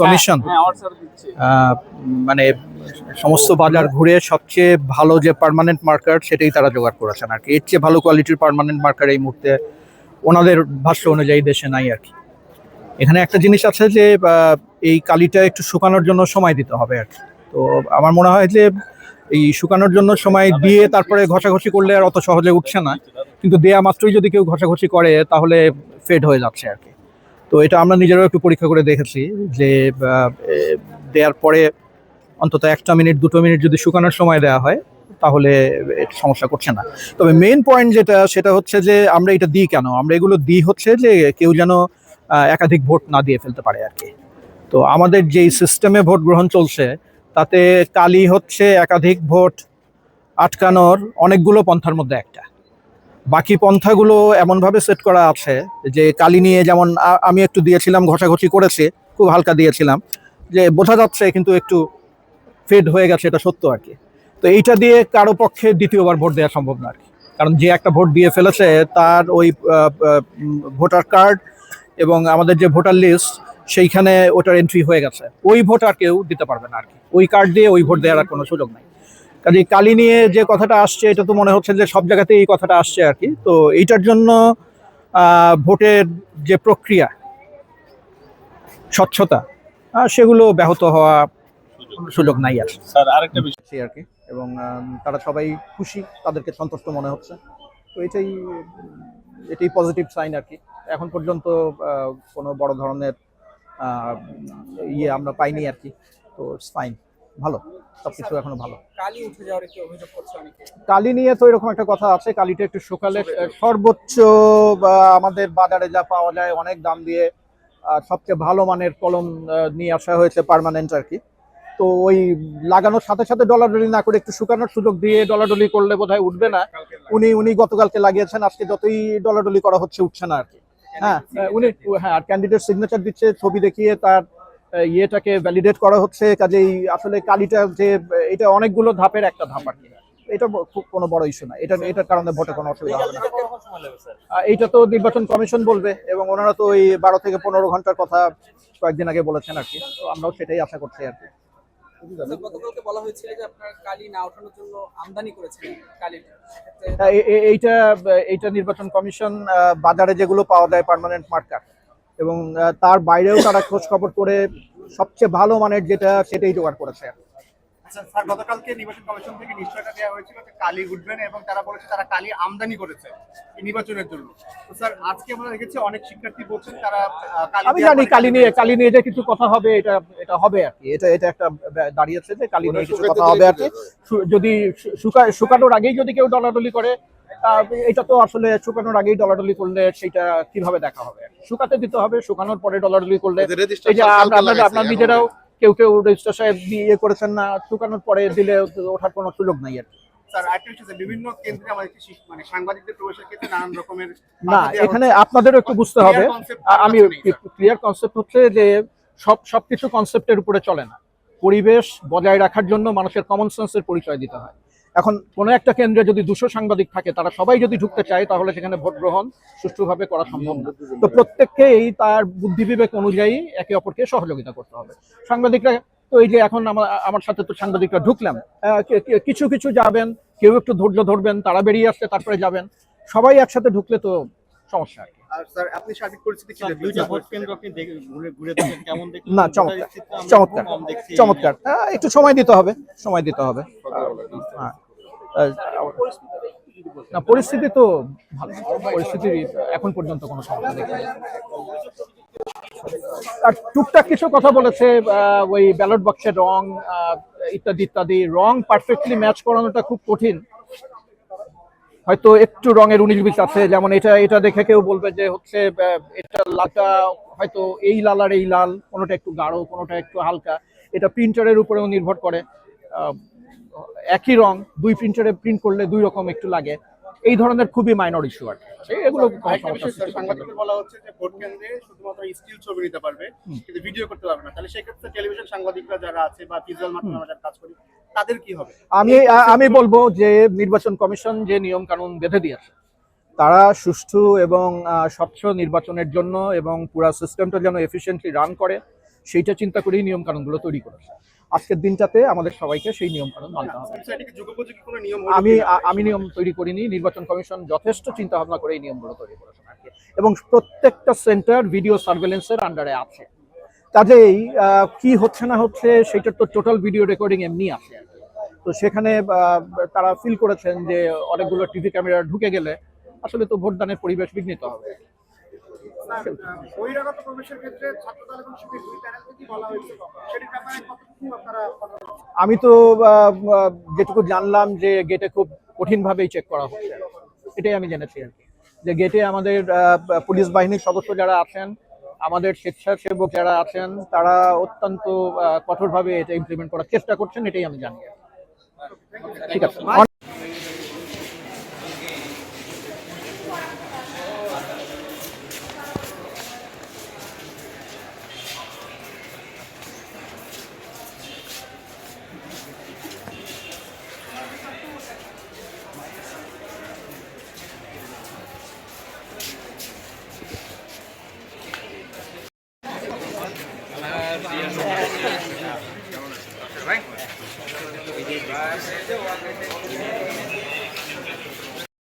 Commission হ্যাঁ আহ, মানে সমস্ত বাজার ঘুরে সবচেয়ে ভালো যে পার্মানেন্ট মার্কার সেটাই তারা জোগাড় করেছেন আর কি। এর চেয়ে ভালো কোয়ালিটির পার্মানেন্ট মার্কার এই মুহূর্তে ওনাদের ভাষ্য অনুযায়ী দেশে নাই আর কি। এখানে একটা জিনিস আছে যে এই কালিটা একটু শুকানোর জন্য সময় দিতে হবে আর কি। তো আমার মনে হয় যে এই শুকানোর জন্য সময় দিয়ে তারপরে ঘষাঘষি করলে আর অত সহজে উঠছে না। কিন্তু দেয়া মাত্রই যদি কেউ ঘষাঘষি করে তাহলে ফেড হয়ে যাচ্ছে আর কি। তো এটা আমরা নিজেরাও একটু পরীক্ষা করে দেখেছি যে দেওয়ার পরে অন্তত একটা মিনিট, দুটো মিনিট যদি শুকানোর সময় দেওয়া হয়, তাহলে সমস্যা করছে না। তবে মেইন পয়েন্ট যেটা, সেটা হচ্ছে যে, আমরা এটা দিই কেন? আমরা এগুলো দিই হচ্ছে যে, কেউ যেন একাধিক ভোট না দিয়ে ফেলতে পারে আর কি। তো আমাদের যেই সিস্টেমে ভোট গ্রহণ চলছে, তাতে কালি হচ্ছে একাধিক ভোট আটকানোর অনেকগুলো পন্থার মধ্যে একটা। বাকি পন্থাগুলো এমনভাবে সেট করা আছে যে কালি নিয়ে যেমন আমি একটু দিয়েছিলাম, ঘষাঘষি করেছি, খুব হালকা দিয়েছিলাম, যে বোঝা যাচ্ছে কিন্তু একটু ফেড হয়ে গেছে, এটা সত্য আর কি। তো এইটা দিয়ে কারও পক্ষে দ্বিতীয়বার ভোট দেওয়া সম্ভব না আর কি। কারণ যে একটা ভোট দিয়ে ফেলেছে, তার ওই ভোটার কার্ড এবং আমাদের যে ভোটার লিস্ট সেইখানে ওটার এন্ট্রি হয়ে গেছে। ওই ভোট আর কেউ দিতে পারবে না আর কি। ওই কার্ড দিয়ে ওই ভোট দেওয়ার কোনো সুযোগ নাই। কাজে কালি নিয়ে যে কথাটা আসছে এটা তো মনে হচ্ছে যে সব জায়গাতেই এই কথাটা আসছে আর কি। তো এইটার জন্য ভোটের যে প্রক্রিয়া স্বচ্ছতা সেগুলো ব্যাহত হওয়া সুযোগ নাই আর। স্যার আরেকটা বিষয়। আর কি। এবং তারা সবাই খুশি তাদেরকে সন্তুষ্ট মনে হচ্ছে। তো এটাই এটাই পজিটিভ সাইন আর কি। এখন পর্যন্ত কোনো বড় ধরনের ইয়ে আমরা পাইনি আর কি। তো ফাইন ভালো। সবকিছু এখনও ভালো। কালি উঠে যাওয়ার একটি অভিযোগ করছে অনেকে। কালি নিয়ে তো এরকম একটা কথা আছে কালিটা একটু সকালে সর্বোচ্চ বা আমাদের বাজারে যা পাওয়া যায় অনেক দাম দিয়ে সবচেয়ে ভালো মানের কলম নিয়ে আসা হয়েছে পার্মানেন্ট আর কি। তো ওই লাগানোর সাথে সাথে ডলাডলি না করে একটু শুকানোর সুযোগ দিয়ে ডলাডলি করলে বোধহয় উঠবে না। উনি উনি গতকালকে লাগিয়েছেন আজকে যতই ডলাডলি করা হচ্ছে উঠছে না আর কি। হ্যাঁ উনি হ্যাঁ আর ক্যান্ডিডেট সিগনেচার দিচ্ছে ছবি দেখিয়ে তার ইয়েটাকে ভ্যালিডেট করা হচ্ছে কাজেই আসলে কালিটা যে এটা অনেকগুলো ধাপের একটা ধাপ আর কি। এটা খুব কোনো বড় ইস্যু না। এটা এটার কারণে ভোটে কোনো অসুবিধা হবে না। এইটা তো নির্বাচন কমিশন বলবে এবং ওনারা তো ওই বারো থেকে পনেরো ঘণ্টার কথা কয়েকদিন আগে বলেছেন আর কি। তো আমরাও সেটাই আশা করছি আর কি। গতকালকে হয়েছিল যে আপনার কালি না ওঠানোর জন্য আমদানি করেছেন কালি। আহ, এ- এ- এইটা এইটা নির্বাচন কমিশন বাজারে যেগুলো পাওয়া যায় পার্মানেন্ট মার্কার এবং তার বাইরেও তারা খোঁজ খবর করে সবচেয়ে ভালো মানের যেটা সেটাই জোগাড় করেছে। আচ্ছা স্যার গতকালকে নির্বাচন কমিশন থেকে নিশ্চয়তা দেওয়া হয়েছিল যে কালি উঠবে না এবং তারা বলেছে তারা কালি আমদানি করেছে এই নির্বাচনের জন্য। তো স্যার আজকে আমরা দেখেছি অনেক শিক্ষার্থী বলছেন তারা আহ, কালি আমি জানি কালি নিয়ে কালি নিয়ে যে কিছু কথা হবে এটা এটা হবে আর কি। এটা এটা একটা দাঁড়িয়েছে যে কালি নিয়ে কিছু কথা হবে আর কি। যদি শুকানোর আগেই যদি কেউ ডলাডলি করে এটা তো আসলে শুকানোর আগেই ডলাডলি করলে সেটা কীভাবে দেখা হবে? শুকাতে দিতে হবে শুকানোর পরে ডলাডলি করলে এই যে আপনার নিজেরাও কেউ কেউ রেজিস্টার সাহেব ইয়ে করেছেন না শুকানোর পরে দিলে ওঠার কোনো সুযোগ নাই আর মানে সাংবাদিকদের প্রবেশের ক্ষেত্রে নানান রকমের না এখানে আপনাদেরও একটু বুঝতে হবে। আমি? ক্লিয়ার কনসেপ্ট হচ্ছে যে সব সবকিছু কনসেপ্টের উপরে চলে না। পরিবেশ বজায় রাখার জন্য মানুষের কমন সেন্সের পরিচয় দিতে হয়। এখন কোনো একটা কেন্দ্রে যদি দুশো সাংবাদিক থাকে তারা সবাই যদি ঢুকতে চায় তাহলে সেখানে ভোট গ্রহণ সুষ্ঠুভাবে করা সম্ভব না। তো প্রত্যেককেই তার বুদ্ধি বিবেক অনুযায়ী একে অপরকে সহযোগিতা করতে হবে। সাংবাদিকরা তো এই যে এখন আমার আমার সাথে তো সাংবাদিকরা ঢুকলাম কিছু কিছু যাবেন কেউ একটু ধৈর্য ধরবেন তারা বেরিয়ে আসছে তারপরে যাবেন। সবাই একসাথে ঢুকলে তো সমস্যা আর কি। আর স্যার আপনি সার্বিক পরিস্থিতি কি দেখছেন? দুইটা ভোট কেন্দ্র আপনি দেখে ঘুরে ঘুরে দেখেন কেমন দেখলেন না চমৎকার চমৎকার একটু সময় দিতে হবে সময় দিতে হবে। হ্যাঁ। না পরিস্থিতি তো ভালো। পরিস্থিতি এখন পর্যন্ত কোনো সমস্যা দেখি আর টুকটাক কিছু কথা বলেছে ওই ব্যালট বক্সের রং ইত্যাদি ইত্যাদি। রং পারফেক্টলি ম্যাচ করানোটা খুব কঠিন। হয়তো একটু রঙের উনিশ বিশ আছে যেমন এটা এটা দেখে কেউ বলবে যে হচ্ছে এটা লালটা হয়তো এই লাল আর এই লাল কোনোটা একটু গাঢ় কোনোটা একটু হালকা। এটা প্রিন্টারের উপরেও নির্ভর করে। একই রং দুই প্রিন্টারে প্রিন্ট করলে দুই রকম একটু লাগে। এই ধরনের খুবই মাইনর ইস্যু আর। এগুলো। সাংবাদিকদের বলা হচ্ছে যে ভোট কেন্দ্রে শুধুমাত্র স্টিল ছবি নিতে পারবে কিন্তু ভিডিও করতে পারবে না। তাহলে সেক্ষেত্রে টেলিভিশন সাংবাদিকরা যারা আছে বা ভিজুয়াল মাধ্যমে আমরা কাজ করি তাদের কি হবে? আমি আমি বলব যে নির্বাচন কমিশন যে নিয়ম কানুন বেঁধে দিয়েছে তারা সুষ্ঠু এবং স্বচ্ছ নির্বাচনের জন্য এবং পুরো সিস্টেমটা যেন এফিসিয়েন্টলি রান করে। সেইটা চিন্তা করেই নিয়ম কানুনগুলো তৈরি করেছে আজকের দিনটাতে আমাদের সবাইকে সেই নিয়ম কানুন মানতে হবে। নিয়ম আমি আমি নিয়ম তৈরি করিনি নির্বাচন কমিশন যথেষ্ট চিন্তা ভাবনা করে এই নিয়মগুলো তৈরি করেছেন আর কি এবং প্রত্যেকটা সেন্টার ভিডিও সার্ভেলেন্সের আন্ডারে আছে। কাজেই কি হচ্ছে না হচ্ছে সেটার তো টোটাল ভিডিও রেকর্ডিং এমনি আছে। তো সেখানে তারা ফিল করেছেন যে অনেকগুলো টিভি ক্যামেরা ঢুকে গেলে আসলে তো ভোটদানের পরিবেশ বিঘ্নিত হবে। বহিরাগত প্রবেশের ক্ষেত্রে ছাত্রদল এবং শিবির দুই প্যানেলকে কি বলা হয়েছে? সেটির ব্যাপারে কতটুকু আপনারা আমি তো যেটুকু জানলাম যে গেটে খুব কঠিনভাবেই চেক করা হচ্ছে। এটাই আমি জেনেছি আর কি। যে গেটে আমাদের পুলিশ বাহিনীর সদস্য যারা আছেন আমাদের স্বেচ্ছাসেবক যারা আছেন তারা অত্যন্ত কঠোরভাবে এটা ইমপ্লিমেন্ট করার চেষ্টা করছেন এটাই আমি জানি ঠিক আছে।